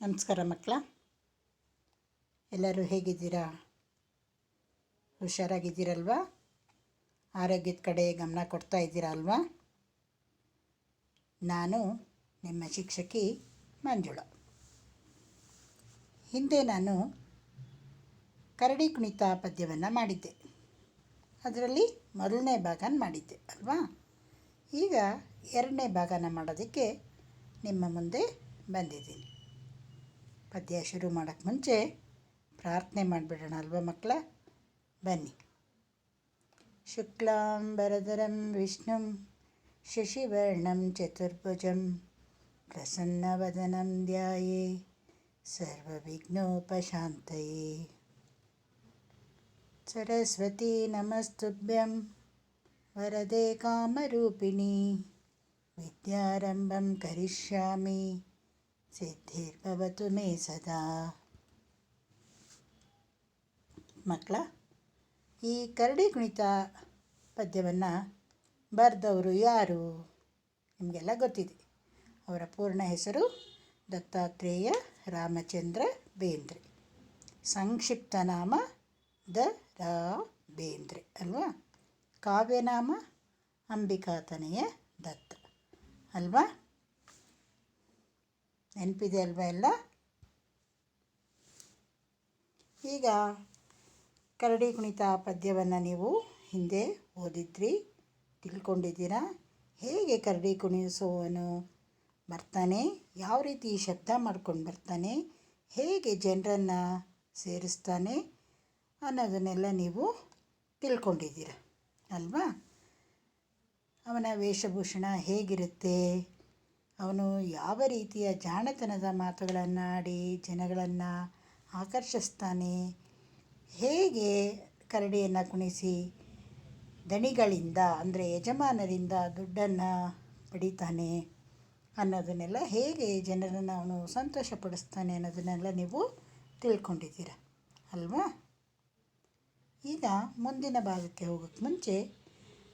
ನಮಸ್ಕಾರ ಮಕ್ಕಳ. ಎಲ್ಲರೂ ಹೇಗಿದ್ದೀರಾ? ಹುಷಾರಾಗಿದ್ದೀರಲ್ವಾ? ಆರೋಗ್ಯದ ಕಡೆ ಗಮನ ಕೊಡ್ತಾ ಇದ್ದೀರಾ ಅಲ್ವಾ? ನಾನು ನಿಮ್ಮ ಶಿಕ್ಷಕಿ ಮಂಜುಳ. ಹಿಂದೆ ನಾನು ಕರಡಿ ಕುಣಿತ ಪದ್ಯವನ್ನು ಮಾಡಿದ್ದೆ. ಅದರಲ್ಲಿ ಮೊದಲನೇ ಭಾಗನ ಮಾಡಿದ್ದೆ ಅಲ್ವಾ? ಈಗ ಎರಡನೇ ಭಾಗನ ಮಾಡೋದಕ್ಕೆ ನಿಮ್ಮ ಮುಂದೆ ಬಂದಿದ್ದೀನಿ. ಪದ್ಯ ಶುರು ಮಾಡೋಕ್ಕೆ ಮುಂಚೆ ಪ್ರಾರ್ಥನೆ ಮಾಡಿಬಿಡೋಣ ಅಲ್ವಾ ಮಕ್ಕಳ ಬನ್ನಿ ಶುಕ್ಲಾಂಬರಧರಂ ವಿಷ್ಣುಂ ಶಶಿವರ್ಣಂ ಚತುರ್ಭುಜಂ ಪ್ರಸನ್ನವದನಂ ಧ್ಯಾಯೇ ಸರ್ವವಿಘ್ನೋಪಶಾಂತಯೇ ಸರಸ್ವತಿ ನಮಸ್ತುಭ್ಯಂ ವರದೆ ಕಾಮರೂಪಿಣಿ ವಿದ್ಯಾರಂಭಂ ಕರಿಷ್ಯಾಮಿ ಸಿದ್ಧಿರ್ಭವತು ಮೇ ಸದಾ ಮಕ್ಕಳ ಈ ಕರಡಿ ಕುಣಿತ ಪದ್ಯವನ್ನು ಬರೆದವರು ಯಾರು? ನಿಮಗೆಲ್ಲ ಗೊತ್ತಿದೆ. ಅವರ ಪೂರ್ಣ ಹೆಸರು ದತ್ತಾತ್ರೇಯ ರಾಮಚಂದ್ರ ಬೇಂದ್ರೆ. ಸಂಕ್ಷಿಪ್ತ ನಾಮ ದ ರಾ ಬೇಂದ್ರೆ, ಅಲ್ವಾ? ಕಾವ್ಯನಾಮ ಅಂಬಿಕಾತನೆಯ ದತ್ತ, ಅಲ್ವಾ? ನೆನಪಿದೆ ಅಲ್ವಾ ಎಲ್ಲ? ಈಗ ಕರಡಿ ಕುಣಿತ ಪದ್ಯವನ್ನು ನೀವು ಹಿಂದೆ ಓದಿದ್ರಿ, ತಿಳ್ಕೊಂಡಿದ್ದೀರಾ? ಹೇಗೆ ಕರಡಿ ಕುಣಿಸುವನು? ಬರ್ತಾನೆ, ಯಾವ ರೀತಿ ಶಬ್ದ ಮಾಡ್ಕೊಂಡು ಬರ್ತಾನೆ? ಹೇಗೆ ಜನರನ್ನು ಸೇರಿಸ್ತಾನೆ? ಅನ್ನೋದನ್ನೆಲ್ಲ ನೀವು ತಿಳ್ಕೊಂಡಿದ್ದೀರ, ಅಲ್ವಾ? ಅವನ ವೇಷಭೂಷಣ ಹೇಗಿರುತ್ತೆ? ಅವನು ಯಾವ ರೀತಿಯ ಜಾಣತನದ ಮಾತುಗಳನ್ನಾಡಿ ಜನಗಳನ್ನು ಆಕರ್ಷಿಸ್ತಾನೆ? ಹೇಗೆ ಕರಡಿಯನ್ನು ಕುಣಿಸಿ ದಣಿಗಳಿಂದ, ಅಂದರೆ ಯಜಮಾನರಿಂದ ದುಡ್ಡನ್ನು ಪಡಿತಾನೆ ಅನ್ನೋದನ್ನೆಲ್ಲ ಹೇಗೆ ಜನರನ್ನು ಅವನು ಸಂತೋಷಪಡಿಸ್ತಾನೆ ಅನ್ನೋದನ್ನೆಲ್ಲ ನೀವು ತಿಳ್ಕೊಂಡಿದ್ದೀರ, ಅಲ್ವಾ? ಈಗ ಮುಂದಿನ ಭಾಗಕ್ಕೆ ಹೋಗೋಕ್ಕೆ ಮುಂಚೆ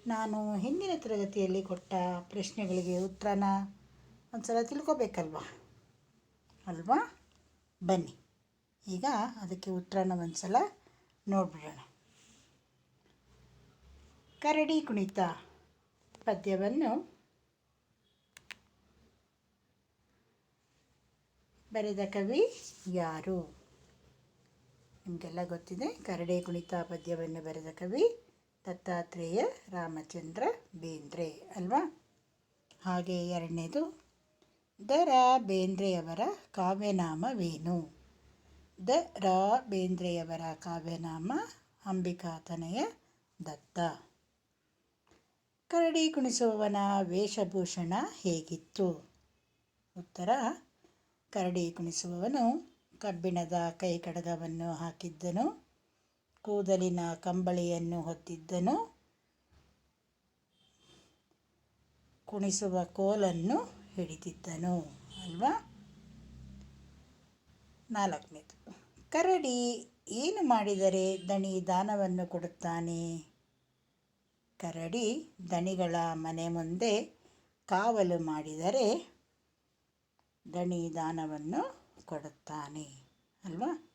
ನಾನು ಹಿಂದಿನ ತರಗತಿಯಲ್ಲಿ ಕೊಟ್ಟ ಪ್ರಶ್ನೆಗಳಿಗೆ ಉತ್ತರನ ಒಂದು ಸಲ ತಿಳ್ಕೊಬೇಕಲ್ವಾ? ಅಲ್ವಾ? ಬನ್ನಿ. ಈಗ ಅದಕ್ಕೆ ಉತ್ತರನ ಒಂದು ಸಲ ನೋಡಿಬಿಡೋಣ. ಕರಡಿ ಕುಣಿತ ಪದ್ಯವನ್ನು ಬರೆದ ಕವಿ ಯಾರು? ನಿಮಗೆಲ್ಲ ಗೊತ್ತಿದೆ, ಕರಡಿ ಕುಣಿತ ಪದ್ಯವನ್ನು ಬರೆದ ಕವಿ ದತ್ತಾತ್ರೇಯ ರಾಮಚಂದ್ರ ಬೇಂದ್ರೆ, ಅಲ್ವಾ? ಹಾಗೆ ಎರಡನೇದು ದ ರಾ ಬೇಂದ್ರೆಯವರ ಕಾವ್ಯನಾಮವೇನು? ದ ರಾ ಬೇಂದ್ರೆಯವರ ಕಾವ್ಯನಾಮ ಅಂಬಿಕಾತನೆಯ ದತ್ತ. ಕರಡಿ ಕುಣಿಸುವವನ ವೇಷಭೂಷಣ ಹೇಗಿತ್ತು? ಉತ್ತರ, ಕರಡಿ ಕುಣಿಸುವವನು ಕಬ್ಬಿಣದ ಕೈಕಡಗವನ್ನು ಹಾಕಿದ್ದನು, ಕೂದಲಿನ ಕಂಬಳಿಯನ್ನು ಹೊತ್ತಿದ್ದನು, ಕುಣಿಸುವ ಕೋಲನ್ನು ಹಿಡಿದಿದ್ದನು, ಅಲ್ವಾ? ನಾಲ್ಕನೇದು, ಕರಡಿ ಏನು ಮಾಡಿದರೆ ದಣಿ ದಾನವನ್ನು ಕೊಡುತ್ತಾನೆ? ಕರಡಿ ದಣಿಗಳ ಮನೆ ಮುಂದೆ ಕಾವಲು ಮಾಡಿದರೆ ದಣಿ ದಾನವನ್ನು ಕೊಡುತ್ತಾನೆ, ಅಲ್ವಾ?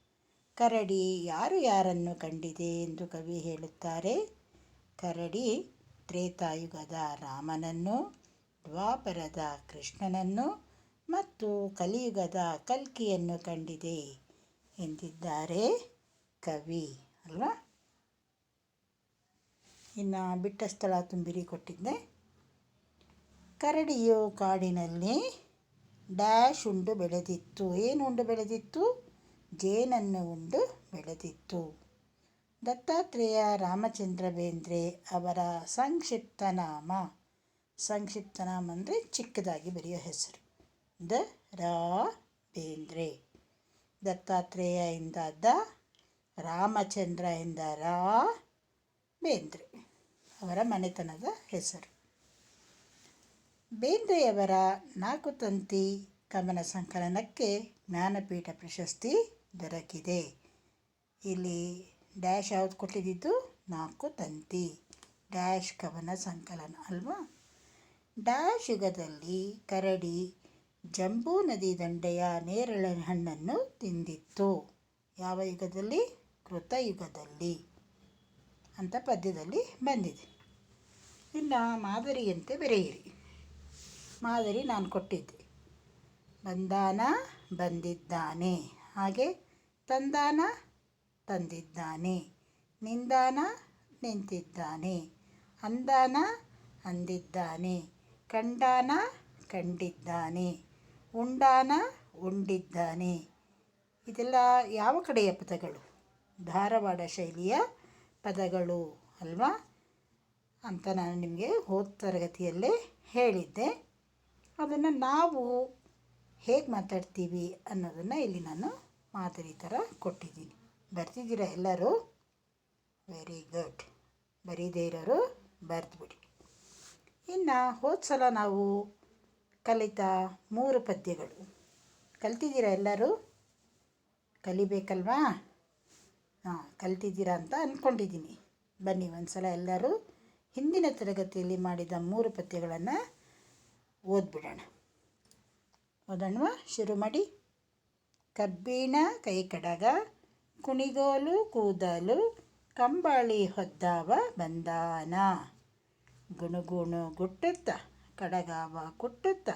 ಕರಡಿ ಯಾರು ಯಾರನ್ನು ಕಂಡಿದೆ ಎಂದು ಕವಿ ಹೇಳುತ್ತಾರೆ. ಕರಡಿ ತ್ರೇತಾಯುಗದ ರಾಮನನ್ನು ದ್ವಾಪರದ ಕೃಷ್ಣನನ್ನು ಮತ್ತು ಕಲಿಯುಗದ ಕಲ್ಕಿಯನ್ನು ಕಂಡಿದೆ ಎಂದಿದ್ದಾರೆ ಕವಿ, ಅಲ್ವಾ? ಇನ್ನು ಬಿಟ್ಟ ಸ್ಥಳ ತುಂಬಿರಿ ಕೊಟ್ಟಿದ್ದೆ. ಕರಡಿಯು ಕಾಡಿನಲ್ಲಿ ಡ್ಯಾಶ್ ಉಂಡು ಬೆಳೆದಿತ್ತು. ಏನು ಉಂಡು ಬೆಳೆದಿತ್ತು? ಜೇನನ್ನು ಉಂಡು ಬೆಳೆದಿತ್ತು. ದತ್ತಾತ್ರೇಯ ರಾಮಚಂದ್ರ ಬೇಂದ್ರೆ ಅವರ ಸಂಕ್ಷಿಪ್ತ ನಾಮ ಸಂಕ್ಷಿಪ್ತ ನಾಮ ಅಂದರೆ ಚಿಕ್ಕದಾಗಿ ಬರೆಯೋ ಹೆಸರು. ದ ರಾ ಬೇಂದ್ರೆ ದತ್ತಾತ್ರೇಯ ಇಂದ ದ, ರಾಮಚಂದ್ರ ಇಂದ ರಾ ಬೇಂದ್ರೆ ಅವರ ಮನೆತನದ ಹೆಸರು. ಬೇಂದ್ರೆಯವರ ನಾಲ್ಕು ತಂತಿ ಕವನ ಸಂಕಲನಕ್ಕೆ ಜ್ಞಾನಪೀಠ ಪ್ರಶಸ್ತಿ ದೊರಕಿದೆ. ಇಲ್ಲಿ ಡ್ಯಾಶ್ ಯಾವುದು ಕೊಟ್ಟಿದ್ದು? ನಾಲ್ಕು ತಂತಿ. ಡ್ಯಾಶ್ ಕವನ ಸಂಕಲನ ಅಲ್ವಾ? ಯುಗದಲ್ಲಿ ಕರಡಿ ಜಂಬೂ ನದಿ ದಂಡೆಯ ನೇರಳೆ ಹಣ್ಣನ್ನು ತಿಂದಿತ್ತು. ಯಾವ ಯುಗದಲ್ಲಿ? ಕೃತಯುಗದಲ್ಲಿ ಅಂತ ಪದ್ಯದಲ್ಲಿ ಬಂದಿದೆ. ಇನ್ನು ಮಾದರಿಯಂತೆ ಬೆರೆಯಿರಿ. ಮಾದರಿ ನಾನು ಕೊಟ್ಟಿದ್ದೆ. ಬಂದಾನ ಬಂದಿದ್ದಾನೆ. ಹಾಗೆ ತಂದಾನ ತಂದಿದ್ದಾನೆ. ನಿಂದಾನ ನಿಂತಿದ್ದಾನೆ. ಅಂದಾನ ಅಂದಿದ್ದಾನೆ. ಕಂಡಾನ ಕಂಡಿದ್ದಾನೆ, ಉಂಡಾನ ಉಂಡಿದ್ದಾನೆ. ಇದೆಲ್ಲ ಯಾವ ಕಡೆಯ ಪದಗಳು? ಧಾರವಾಡ ಶೈಲಿಯ ಪದಗಳು ಅಲ್ವಾ? ಅಂತ ನಾನು ನಿಮಗೆ ಹೋದ ತರಗತಿಯಲ್ಲೇ ಹೇಳಿದ್ದೆ. ಅದನ್ನು ನಾವು ಹೇಗೆ ಮಾತಾಡ್ತೀವಿ ಅನ್ನೋದನ್ನು ಇಲ್ಲಿ ನಾನು ಮಾದರಿ ಥರ ಕೊಟ್ಟಿದ್ದೀನಿ. ಬರ್ತಿದ್ದೀರಾ ಎಲ್ಲರೂ? ವೆರಿ ಗುಡ್ ಬರೀದೇ ಇರೋರು ಬರೆದ್ಬಿಡಿ. ಇನ್ನು ಹೋದ ಸಲ ನಾವು ಕಲಿತ ಮೂರು ಪದ್ಯಗಳು. ಕಲ್ತಿದ್ದೀರ ಎಲ್ಲರೂ? ಕಲಿಬೇಕಲ್ವಾ? ಹಾಂ, ಕಲ್ತಿದ್ದೀರಾ ಅಂತ ಅಂದ್ಕೊಂಡಿದ್ದೀನಿ ಬನ್ನಿ ಒಂದು ಸಲ ಎಲ್ಲರೂ ಹಿಂದಿನ ತರಗತಿಯಲ್ಲಿ ಮಾಡಿದ ಮೂರು ಪದ್ಯಗಳನ್ನು ಓದ್ಬಿಡೋಣ. ಓದೋಣವಾ, ಶುರು ಮಾಡಿ. ಕಬ್ಬಿಣ ಕೈ ಕಡಗ ಕುಣಿಗೋಲು ಕೂದಲು, ಕಂಬಳಿ ಹೊದ್ದಾವ ಬಂದಾನ. ಗುಣುಗುಣು ಗುಟ್ಟುತ್ತ, ಕಡಗಾವ ಕುಟ್ಟುತ್ತ,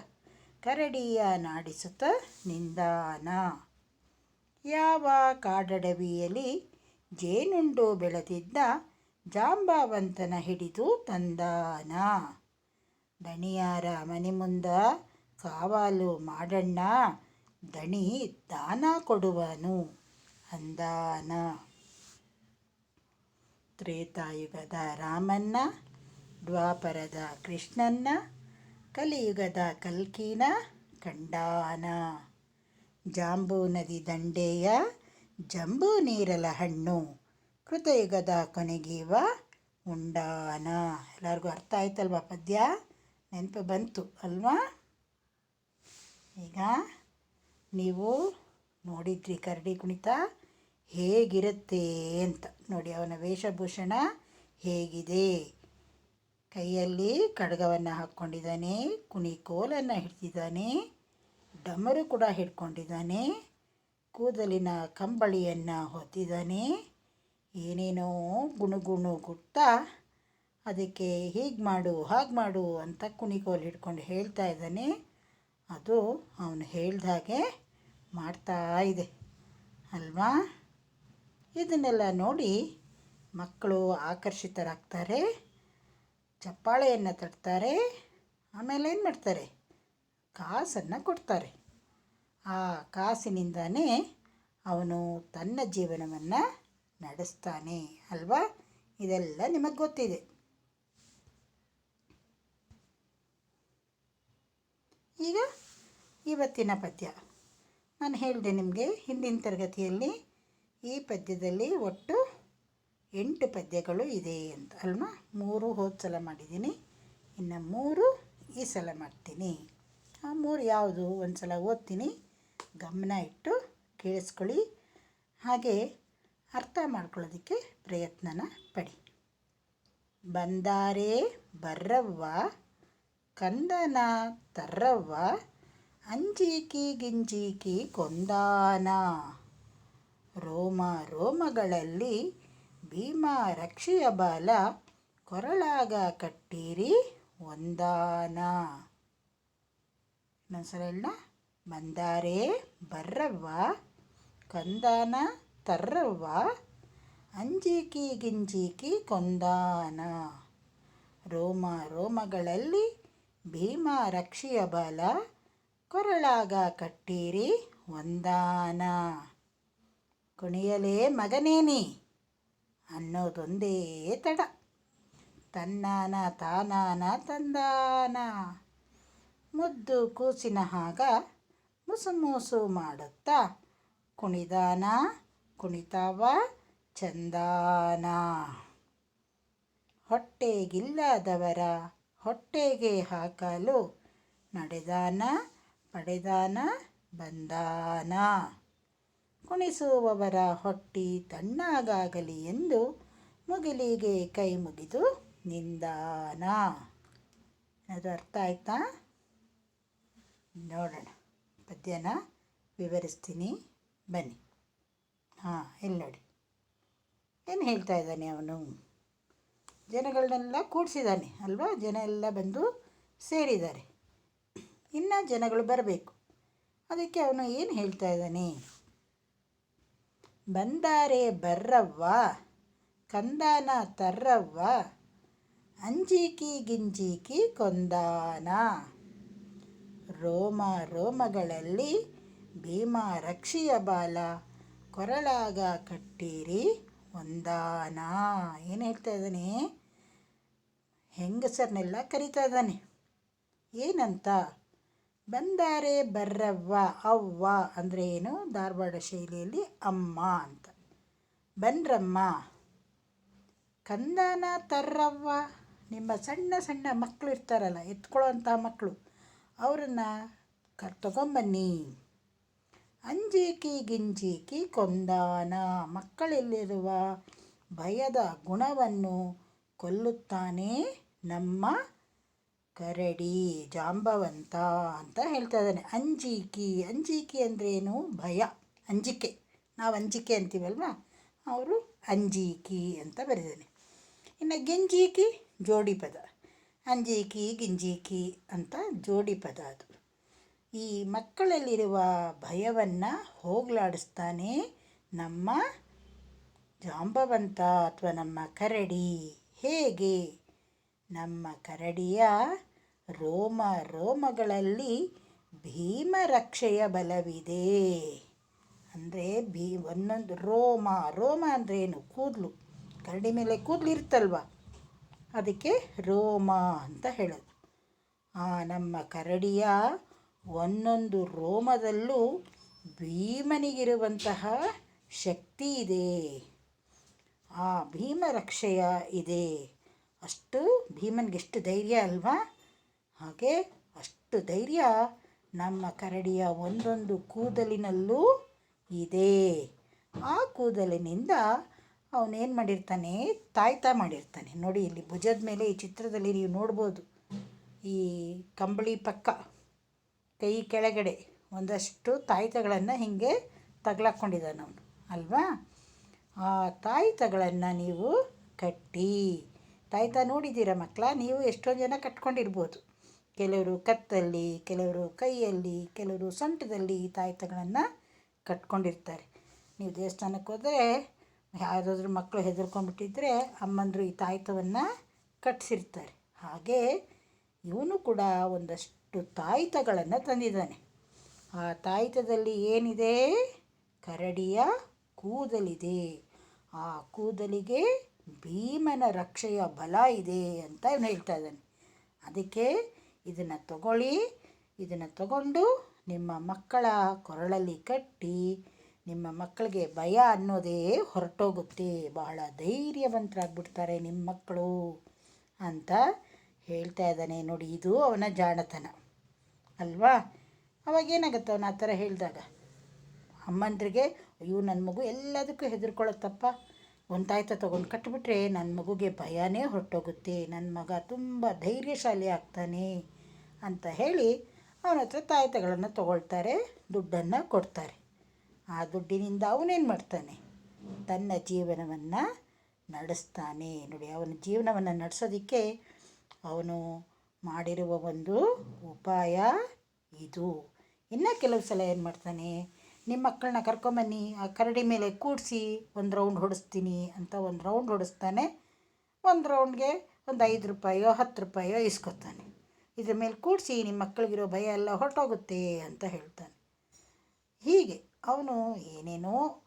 ಕರಡಿಯ ನಾಡಿಸುತ್ತ ನಿಂದಾನ. ಯಾವ ಕಾಡಡವಿಯಲ್ಲಿ ಜೇನುಂಡು ಬೆಳೆದಿದ್ದ ಜಾಂಬಾವಂತನ ಹಿಡಿದು ತಂದಾನ. ದಣಿಯಾರ ಮನೆ ಮುಂದ ಕಾವಾಲು ಮಾಡಣ್ಣ, ದಣಿ ದಾನ ಕೊಡುವನು ಅಂದಾನ. ತ್ರೇತಾಯುಗದ ರಾಮನ್ನ ದ್ವಾಪರದ ಕೃಷ್ಣನ್ನ, ಕಲಿಯುಗದ ಕಲ್ಕಿನ ಕಂಡಾನ. ಜಾಂಬೂ ನದಿ ದಂಡೆಯ ಜಂಬೂ ನೀರಲ ಹಣ್ಣು, ಕೃತಯುಗದ ಕೊನೆಗೀವ ಉಂಡಾನ. ಎಲ್ಲರಿಗೂ ಅರ್ಥ ಆಯ್ತಲ್ವಾ ಪದ್ಯ? ನೆನಪು ಬಂತು ಅಲ್ವಾ? ಈಗ ನೀವು ನೋಡಿದ್ರಿ ಕರಡಿ ಕುಣಿತ? ಹೇಗಿರುತ್ತೆ ಅಂತ. ನೋಡಿ, ಅವನ ವೇಷಭೂಷಣ ಹೇಗಿದೆ? ಕೈಯಲ್ಲಿ ಖಡ್ಗವನ್ನು ಹಾಕ್ಕೊಂಡಿದ್ದಾನೆ ಕುಣಿ ಕೋಲನ್ನು ಹಿಡ್ದಿದ್ದಾನೆ, ಡಮರು ಕೂಡ ಹಿಡ್ಕೊಂಡಿದ್ದಾನೆ, ಕೂದಲಿನ ಕಂಬಳಿಯನ್ನು ಹೊತ್ತಿದ್ದಾನೆ, ಏನೇನೋ ಗುಣುಗುಣು ಗುಟ್ಟಾ ಅದಕ್ಕೆ ಹೀಗೆ ಮಾಡು, ಹಾಗೆ ಮಾಡು ಅಂತ ಕುಣಿಕೋಲು ಹಿಡ್ಕೊಂಡು ಹೇಳ್ತಾ ಇದ್ದಾನೆ. ಅದು ಅವನು ಹೇಳ್ದ ಹಾಗೆ ಮಾಡ್ತಾ ಇದೆ. ಅಲ್ವಾ? ಇದನ್ನೆಲ್ಲ ನೋಡಿ ಮಕ್ಕಳು ಆಕರ್ಷಿತರಾಗ್ತಾರೆ. ಚಪ್ಪಾಳೆಯನ್ನು ತಟ್ತಾರೆ, ಆಮೇಲೆ ಏನು ಮಾಡ್ತಾರೆ? ಕಾಸನ್ನು ಕೊಡ್ತಾರೆ. ಆ ಕಾಸಿನಿಂದನೇ ಅವನು ತನ್ನ ಜೀವನವನ್ನು ನಡೆಸ್ತಾನೆ ಅಲ್ವಾ? ಇದೆಲ್ಲ ನಿಮಗೆ ಗೊತ್ತಿದೆ. ಈಗ ಇವತ್ತಿನ ಪದ್ಯ. ನಾನು ಹೇಳಿದೆ ನಿಮಗೆ ಹಿಂದಿನ ತರಗತಿಯಲ್ಲಿ ಈ ಪದ್ಯದಲ್ಲಿ ಒಟ್ಟು ಎಂಟು ಪದ್ಯಗಳು ಇದೆ ಅಂತ. ಅಲ್ವಾ? ಮೂರು ಹೋದ ಸಲ ಮಾಡಿದ್ದೀನಿ. ಇನ್ನು ಮೂರು ಈ ಸಲ ಮಾಡ್ತೀನಿ. ಆ ಮೂರು ಯಾವುದು? ಒಂದು ಸಲ ಓದ್ತೀನಿ. ಗಮನ ಇಟ್ಟು ಕೇಳಿಸ್ಕೊಳ್ಳಿ. ಹಾಗೆ ಅರ್ಥ ಮಾಡ್ಕೊಳ್ಳೋದಕ್ಕೆ ಪ್ರಯತ್ನನ ಪಡಿ. ಬಂದಾರೆ ಬರ್ರವ್ವ, ಕಂದನ ತರ್ರವ್ವ ಅಂಜೀಕಿ ಗಿಂಜೀಕಿ ಕೊಂದಾನ. ರೋಮ ರೋಮಗಳಲ್ಲಿ ಭೀಮ ರಕ್ಷಿಯ ಬಾಲ, ಕೊರಳಾಗ ಕಟ್ಟೀರಿ ಒಂದಾನ ಇನ್ನೊಂದ್ಸಲ ಹೇಳ ಬಂದಾರೆ ಬರ್ರವ್ವ, ಕಂದಾನ, ತರ್ರವ್ವ, ಅಂಜಿಕಿ ಗಿಂಜಿಕಿ, ಕೊಂದಾನ. ರೋಮ ರೋಮಗಳಲ್ಲಿ ಭೀಮ ರಕ್ಷಿಯ ಬಲ, ಕೊರಳಾಗ ಕಟ್ಟೀರಿ ಒಂದಾನ ಕುಣಿಯಲೇ ಮಗನೇನಿ. ಅನ್ನೋದೊಂದೇ ತಡ. ತನ್ನಾನ ತಾನಾನ ತಂದಾನ. ಮುದ್ದು ಕೂಸಿನ ಹಾಗ ಮುಸು ಮುಸು ಮಾಡುತ್ತಾ. ಕುಣಿದಾನ, ಕುಣಿತಾವ, ಚಂದಾನ. ಹೊಟ್ಟೆಗಿಲ್ಲದವರ ಹೊಟ್ಟೆಗೆ ಹಾಕಲು ನಡೆದಾನ, ಪಡೆದಾನ, ಬಂದಾನ. ಕುಣಿಸುವವರ ಹೊಟ್ಟಿ ತಣ್ಣಾಗಾಗಲಿ ಎಂದು ಮುಗಿಲಿಗೆ ಕೈ ಮುಗಿದು, ನಿಂದಾನ? ಅದು ಅರ್ಥ ಆಯ್ತಾ? ನೋಡೋಣ. ಪದ್ಯನ ವಿವರಿಸ್ತೀನಿ. ಬನ್ನಿ. ಹಾಂ, ಇಲ್ಲಿ ನೋಡಿ. ಏನು ಹೇಳ್ತಾ ಇದ್ದಾನೆ ಅವನು? ಜನಗಳನ್ನೆಲ್ಲ ಕೂಡಿಸಿದ್ದಾನೆ ಅಲ್ವಾ? ಜನ ಎಲ್ಲ ಬಂದು ಸೇರಿದ್ದಾರೆ. ಇನ್ನು ಜನಗಳು ಬರಬೇಕು. ಅದಕ್ಕೆ ಅವನು ಏನು ಹೇಳ್ತಾ ಇದ್ದಾನೆ? ಬಂದಾರೆ ಬರ್ರವ್ವ, ಕಂದಾನ ತರ್ರವ್ವ, ಅಂಜೀಕಿ ಗಿಂಜೀಕಿ ಕೊಂದಾನ. ರೋಮ ರೋಮಗಳಲ್ಲಿ ಭೀಮ ರಕ್ಷಿಯ ಬಾಲ, ಕೊರಳಾಗ ಕಟ್ಟೀರಿ ಒಂದಾನ ಏನು ಹೇಳ್ತಾ ಇದ್ದಾನೆ? ಹೆಂಗಸರನ್ನೆಲ್ಲ ಕರಿತಾ ಇದ್ದಾನೆ. ಏನಂತ? ಬಂದಾರೆ ಬರ್ರವ್ವ, ಅವ್ವ ಅಂದರೆ ಏನು? ಧಾರವಾಡ ಶೈಲಿಯಲ್ಲಿ ಅಮ್ಮ ಅಂತ. ಬನ್ರಮ್ಮ, ಕಂದಾನ ತರ್ರವ್ವ. ನಿಮ್ಮ ಸಣ್ಣ ಸಣ್ಣ ಮಕ್ಕಳು ಇರ್ತಾರಲ್ಲ ಎತ್ಕೊಳ್ಳೋಂಥ ಮಕ್ಕಳು ಅವರನ್ನು ಕರ್ ತಗೊಂಬನ್ನಿ ಅಂಜೀಕಿ ಗಿಂಜೀಕಿ ಕೊಂದಾನ. ಮಕ್ಕಳಲ್ಲಿರುವ ಭಯದ ಗುಣವನ್ನು ಕೊಲ್ಲುತ್ತಾನೆ ನಮ್ಮ ಕರಡಿ, ಜಾಂಬವಂತ ಅಂತ ಹೇಳ್ತಾ ಇದ್ದಾನೆ. ಅಂಜಿಕಿ ಅಂಜಿಕಿ ಅಂದರೆ ಏನು ಭಯ, ಅಂಜಿಕೆ. ನಾವು ಅಂಜಿಕೆ ಅಂತೀವಲ್ವಾ? ಅವರು ಅಂಜಿಕಿ ಅಂತ ಬರೆದಾನೆ ಇನ್ನು ಗಿಂಜಿಕಿ? ಜೋಡಿ ಪದ ಅಂಜಿಕಿ, ಗಿಂಜಿಕಿ ಅಂತ ಜೋಡಿ ಪದ ಅದು. ಈ ಮಕ್ಕಳಲ್ಲಿರುವ ಭಯವನ್ನು ಹೋಗಲಾಡಿಸ್ತಾನೆ ನಮ್ಮ ಜಾಂಬವಂತ ಅಥವಾ ನಮ್ಮ ಕರಡಿ. ಹೇಗೆ? ನಮ್ಮ ಕರಡಿಯ ರೋಮ ರೋಮಗಳಲ್ಲಿ ಭೀಮರಕ್ಷೆಯ ಬಲವಿದೆ. ಅಂದರೆ ಭೀ, ಒಂದೊಂದು ರೋಮ ರೋಮ ಅಂದರೆ ಏನು? ಕೂದಲು. ಕರಡಿ ಮೇಲೆ ಕೂದಲು ಇರ್ತಲ್ವ ಅದಕ್ಕೆ ರೋಮ ಅಂತ ಹೇಳೋದು. ಆ, ನಮ್ಮ ಕರಡಿಯ ಒಂದೊಂದು ರೋಮದಲ್ಲೂ ಭೀಮನಿಗಿರುವಂತಹ ಶಕ್ತಿ ಇದೆ. ಆ ಭೀಮರಕ್ಷೆಯ ಇದೆ. ಅಷ್ಟು ಭೀಮನಿಗೆ ಎಷ್ಟು ಧೈರ್ಯ ಅಲ್ವಾ? ಹಾಗೆ ಅಷ್ಟು ಧೈರ್ಯ ನಮ್ಮ ಕರಡಿಯ ಒಂದೊಂದು ಕೂದಲಿನಲ್ಲೂ ಇದೆ. ಆ ಕೂದಲಿನಿಂದ ಅವನೇನು ಮಾಡಿರ್ತಾನೆ? ತಾಯ್ತ ಮಾಡಿರ್ತಾನೆ. ನೋಡಿ, ಇಲ್ಲಿ ಭುಜದ ಮೇಲೆ ಈ ಚಿತ್ರದಲ್ಲಿ ನೀವು ನೋಡ್ಬೋದು. ಈ ಕಂಬಳಿ ಪಕ್ಕ, ಕೈ ಕೆಳಗಡೆ ಒಂದಷ್ಟು ತಾಯ್ತಗಳನ್ನು ಹೀಗೆ ತಗ್ಲಾಕ್ಕೊಂಡಿದ್ದಾನವನು ಅಲ್ವಾ? ಆ ತಾಯ್ತಗಳನ್ನು ನೀವು ಕಟ್ಟಿ ತಾಯ್ತ ನೋಡಿದ್ದೀರ ಮಕ್ಕಳ? ನೀವು ಎಷ್ಟೊಂದು ಜನ ಕಟ್ಕೊಂಡಿರ್ಬೋದು. ಕೆಲವರು ಕತ್ತಲ್ಲಿ, ಕೆಲವರು ಕೈಯಲ್ಲಿ, ಕೆಲವರು ಸೊಂಟದಲ್ಲಿ ಈ ತಾಯ್ತಗಳನ್ನು ಕಟ್ಕೊಂಡಿರ್ತಾರೆ. ನೀವು ದೇವಸ್ಥಾನಕ್ಕೆ ಹೋದರೆ ಯಾವುದಾದ್ರೂ ಮಕ್ಕಳು ಹೆದರ್ಕೊಂಡ್ಬಿಟ್ಟಿದ್ರೆ ಅಮ್ಮಂದರು ಈ ತಾಯ್ತವನ್ನು ಕಟ್ಟಿಸಿರ್ತಾರೆ ಹಾಗೆ ಇವನು ಕೂಡ ಒಂದಷ್ಟು ತಾಯ್ತಗಳನ್ನು ತಂದಿದ್ದಾನೆ. ಆ ತಾಯ್ತದಲ್ಲಿ ಏನಿದೆ? ಕರಡಿಯ ಕೂದಲಿದೆ. ಆ ಕೂದಲಿಗೆ ಭೀಮನ ರಕ್ಷೆಯ ಬಲ ಇದೆ ಅಂತ ಇವನು ಹೇಳ್ತಾ ಇದ್ದಾನೆ. ಅದಕ್ಕೆ ಇದನ್ನು ತಗೊಳ್ಳಿ, ಇದನ್ನು ತಗೊಂಡು ನಿಮ್ಮ ಮಕ್ಕಳ ಕೊರಳಲ್ಲಿ ಕಟ್ಟಿ, ನಿಮ್ಮ ಮಕ್ಕಳಿಗೆ ಭಯ ಅನ್ನೋದೇ ಹೊರಟೋಗುತ್ತೆ. ಬಹಳ ಧೈರ್ಯವಂತರಾಗ್ಬಿಡ್ತಾರೆ ನಿಮ್ಮ ಮಕ್ಕಳು ಅಂತ ಹೇಳ್ತಾ ಇದ್ದಾನೆ. ನೋಡಿ, ಇದು ಅವನ ಜಾಣತನ, ಅಲ್ವಾ? ಅವಾಗ ಏನಾಗುತ್ತೆ ಅವನು ಆ ಥರ ಹೇಳಿದಾಗ? ಅಮ್ಮಂದ್ರಿಗೆ, ಅಯ್ಯೋ ನನ್ನ ಮಗು ಎಲ್ಲದಕ್ಕೂ ಹೆದರ್ಕೊಳ್ಳುತ್ತಪ್ಪ. ಒಂದು ತಾಯ್ತ ತೊಗೊಂಡು ಕಟ್ಟಿಬಿಟ್ರೆ ನನ್ನ ಮಗುಗೆ ಭಯನೇ ಹೊರಟೋಗುತ್ತೆ. ನನ್ನ ಮಗ ತುಂಬ ಧೈರ್ಯಶಾಲಿ ಆಗ್ತಾನೆ ಅಂತ ಹೇಳಿ ಅವನ ಹತ್ರ ತಾಯ್ತಗಳನ್ನು ತಗೊಳ್ತಾರೆ, ದುಡ್ಡನ್ನು ಕೊಡ್ತಾರೆ. ಆ ದುಡ್ಡಿನಿಂದ ಅವನೇನು ಮಾಡ್ತಾನೆ? ತನ್ನ ಜೀವನವನ್ನು ನಡೆಸ್ತಾನೆ. ನೋಡಿ, ಅವನ ಜೀವನವನ್ನು ನಡೆಸೋದಕ್ಕೆ ಅವನು ಮಾಡಿರುವ ಒಂದು ಉಪಾಯ ಇದು. ಇನ್ನು ಕೆಲವು ಸಲ ಏನು ಮಾಡ್ತಾನೆ? ನಿಮ್ಮ ಮಕ್ಕಳನ್ನ ಕರ್ಕೊಂಬನ್ನಿ, ಆ ಕರಡಿ ಮೇಲೆ ಕೂಡಿಸಿ ಒಂದು ರೌಂಡ್ ಹೊಡಿಸ್ತೀನಿ ಅಂತ ಒಂದು ರೌಂಡ್ ಹೊಡಿಸ್ತಾನೆ. ಒಂದು ರೌಂಡ್ಗೆ ಒಂದು ಐದು ರೂಪಾಯೋ, ಹತ್ತು ರೂಪಾಯೋ ಇಸ್ಕೊತಾನೆ. ಇದ್ರ ಮೇಲೆ ಕೂಡಿಸಿ ನಿಮ್ಮ ಮಕ್ಕಳಿಗಿರೋ ಭಯ ಎಲ್ಲ ಹೊರಟೋಗುತ್ತೆ ಅಂತ ಹೇಳ್ತಾನೆ. ಹೀಗೆ ಅವನು ಏನೇನೋ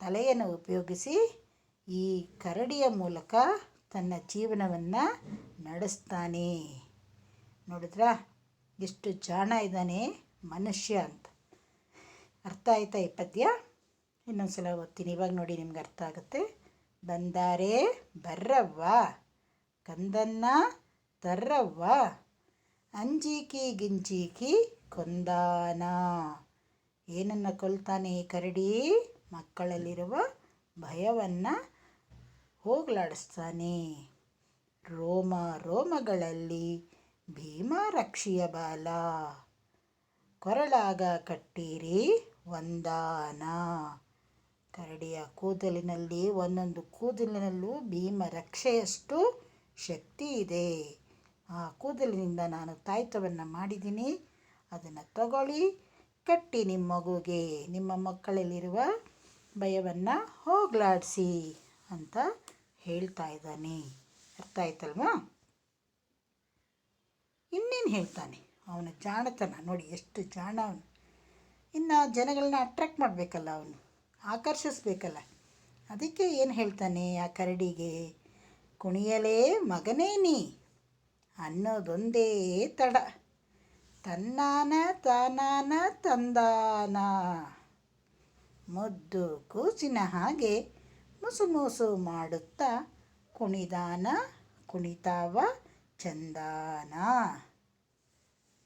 ತಲೆಯನ್ನು ಉಪಯೋಗಿಸಿ ಈ ಕರಡಿಯ ಮೂಲಕ ತನ್ನ ಜೀವನವನ್ನು ನಡೆಸ್ತಾನೆ. ನೋಡಿದ್ರಾ? ಎಷ್ಟು ಜಾಣ ಇದ್ದಾನೆ ಮನುಷ್ಯ ಅಂತ. ಅರ್ಥ ಆಯ್ತಾ ಈ ಪದ್ಯ? ಇನ್ನೊಂದು ಸಲ ಓದ್ತೀನಿ. ಇವಾಗ ನೋಡಿ ನಿಮ್ಗೆ ಅರ್ಥ ಆಗುತ್ತೆ. ಬಂದಾರೆ ಬರ್ರವ್ವ, ಕಂದನ್ನ ತರ್ರವ್ವ, ಅಂಜೀಕಿ ಗಿಂಜೀಕಿ ಕೊಂದಾನ. ಏನನ್ನು ಕೊಲ್ತಾನೆ ಕರಡಿ? ಮಕ್ಕಳಲ್ಲಿರುವ ಭಯವನ್ನು ಹೋಗಲಾಡಿಸ್ತಾನೆ. ರೋಮ ರೋಮಗಳಲ್ಲಿ ಭೀಮ ರಕ್ಷಿಯ ಬಾಲ. ಕೊರಳಾಗ ಕಟ್ಟಿರಿ ಒಂದಾನ ಕರಡಿಯ ಕೂದಲಿನಲ್ಲಿ, ಒಂದೊಂದು ಕೂದಲಿನಲ್ಲೂ ಭೀಮ ರಕ್ಷೆಯಷ್ಟು ಶಕ್ತಿ ಇದೆ. ಆ ಕೂದಲಿನಿಂದ ನಾನು ತಾಯ್ತವನ್ನು ಮಾಡಿದ್ದೀನಿ. ಅದನ್ನು ತಗೊಳ್ಳಿ. ಕಟ್ಟಿ ನಿಮ್ಮ ಮಗುಗೆ. ನಿಮ್ಮ ಮಕ್ಕಳಲ್ಲಿರುವ ಭಯವನ್ನು ಹೋಗ್ಲಾಡಿಸಿ ಅಂತ ಹೇಳ್ತಾ ಇದ್ದಾನೆ. ಅರ್ಥ ಆಯ್ತಲ್ವಾ? ಇನ್ನೇನು ಹೇಳ್ತಾನೆ? ಅವನ ಜಾಣತನ ನೋಡಿ, ಎಷ್ಟು ಜಾಣ ಅವನು. ಇನ್ನು ಜನಗಳನ್ನ ಅಟ್ರ್ಯಾಕ್ಟ್ ಮಾಡಬೇಕಲ್ಲ ಅವನು, ಆಕರ್ಷಿಸ್ಬೇಕಲ್ಲ. ಅದಕ್ಕೆ ಏನು ಹೇಳ್ತಾನೆ ಆ ಕರಡಿಗೆ, ಕುಣಿಯಲೇ ಮಗನೇ ನೀ, ಅನ್ನೋದೊಂದೇ ತಡ. ತನ್ನಾನ ತಾನಾನ ತಂದಾನ. ಮುದ್ದು ಕೂಸಿನ ಹಾಗೆ ಮುಸು ಮುಸು ಮಾಡುತ್ತಾ, ಕುಣಿದಾನ, ಕುಣಿತಾವ, ಚಂದಾನ.